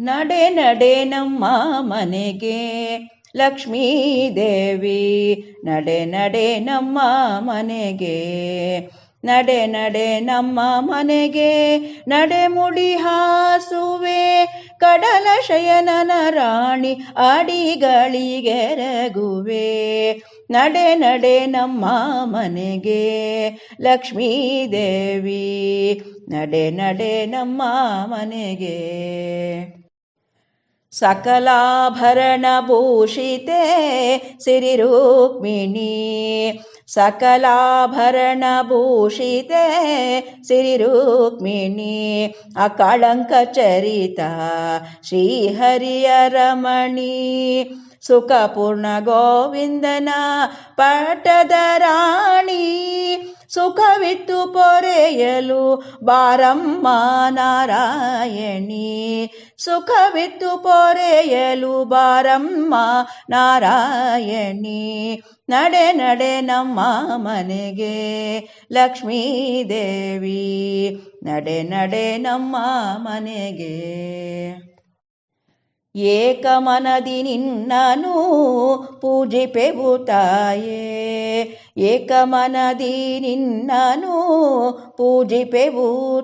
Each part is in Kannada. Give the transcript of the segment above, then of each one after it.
ನಡೆ ನಡೆ ನಮ್ಮ ಮನೆಗೆ. ಲಕ್ಷ್ಮೀ ದೇವಿ, ನಡೆ ನಡೆ ನಮ್ಮ ಮನೆಗೆ. ನಡೆ ನಡೆ ನಮ್ಮ ಮನೆಗೆ, ನಡೆ ಮುಡಿ ಹಾಸುವೆ. ಕಡಲ ಶಯನನ ರಾಣಿ ಅಡಿಗಳಿಗೆರಗುವೆ ನಡೆ ನಡೆ ನಮ್ಮ ಮನೆಗೆ. ಲಕ್ಷ್ಮೀ ದೇವಿ, ನಡೆ ನಡೆ ನಮ್ಮ ಮನೆಗೆ. ಸಕಲಾಭರಣ ಭೂಷಿತೆ ಸಿರಿ ರೂಕ್ಮಿಣಿ ಸಕಲಾಭರಣ ಭೂಷಿತೆ ಸಿರಿ ರೂಕ್ಮಿಣಿ ಅಕಳಂಕ ಚರಿತ ಶ್ರೀಹರಿಯ ರಮಣಿ ಸುಖಪೂರ್ಣ ಗೋವಿಂದನ ಪಟದ ರಾಣಿ ಸುಖವಿತ್ತು ಪೊರೆಯಲು ಬಾರಮ್ಮ ನಾರಾಯಣಿ ಸುಖವಿತ್ತು ಪೊರೆಯಲು ಬಾರಮ್ಮ ನಾರಾಯಣಿ. ನಡೆ ನಡೆ ನಮ್ಮ ಮನೆಗೆ ಲಕ್ಷ್ಮೀ ದೇವಿ. ನಡೆ ನಡೆ ನಮ್ಮ ಮನೆಗೆ ಏಕಮನದಿ ನಿನ್ನನು ಪೂಜಿ ತಾಯೇ. ಏಕಮನದಿ ನಿನ್ನನು ಪೂಜಿ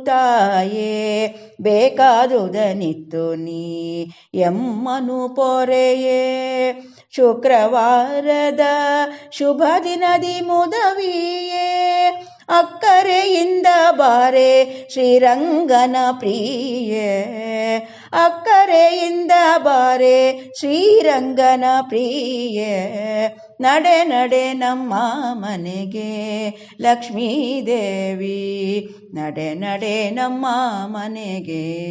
ತಾಯೇ. ಬೇಕಾದುದನಿತ್ತು ನೀ ಎಮ್ಮನು ಪೊರೆಯೇ. ಶುಕ್ರವಾರದ ಶುಭ ದಿನದಿ ಮುದವಿಯೇ. ಅಕ್ಕರೆಯಿಂದ ಬಾರೆ ಶ್ರೀರಂಗನ ಪ್ರಿಯೆ. ಅಕ್ಕರೆಯಿಂದ ಬಾರೆ ಶ್ರೀರಂಗನ ಪ್ರಿಯೆ. ನಡೆ ನಡೆ ನಮ್ಮ ಮನೆಗೆ ಲಕ್ಷ್ಮೀ ದೇವಿ ನಡೆ ನಡೆ ನಮ್ಮ ಮನೆಗೆ.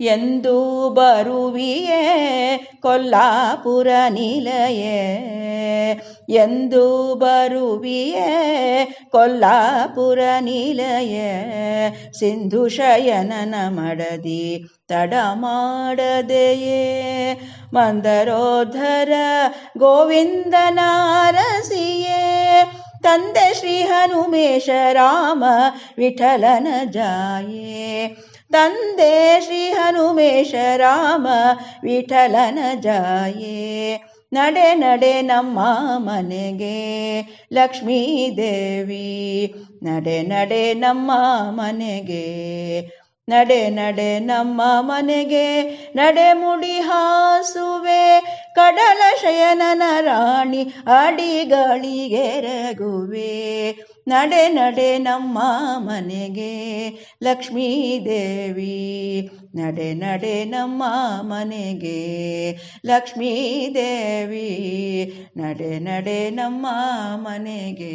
ಎಂದು ಬರುವಿಯೇ ಕೊಲ್ಲಾಪುರ ನಿಲಯೇ. ಎಂದು ಬರುವಿಯೇ? ಕೊಲ್ಲಾಪುರ ನಿಲಯ, ಸಿಂಧು ಶಯನನ ಮಡದಿ ತಡ ಮಾಡದೆಯೇ ಮಂದರೋಧರ ಗೋವಿಂದನಾರಸಿಯೇ ತಂದೆ ಶ್ರೀ ಹನುಮೇಶ ರಾಮ ವಿಠಲನ ಜಾಯೇ? ತಂದೆ ಶ್ರೀ ಹನುಮೇಶ ರಾಮ ವಿಠಲನ ಜಾಯೇ? ನಡೆ ನಡೆ ನಮ್ಮ ಮನೆಗೆ ಲಕ್ಷ್ಮೀ ದೇವಿ. ನಡೆ ನಡೆ ನಮ್ಮ ಮನೆಗೆ ನಡೆ ನಡೆ ನಮ್ಮ ಮನೆಗೆ ನಡೆ ಮುಡಿ ಹಾಸುವೆ. ಕಡಲ ಶಯನನ ರಾಣಿ ಅಡಿಗಳಿಗೆರಗುವೆ ನಡೆ ನಡೆ ನಮ್ಮ ಮನೆಗೆ ಲಕ್ಷ್ಮೀ ದೇವಿ. ನಡೆ ನಡೆ ನಮ್ಮ ಮನೆಗೆ ಲಕ್ಷ್ಮೀ ದೇವಿ. ನಡೆ ನಡೆ ನಮ್ಮ ಮನೆಗೆ.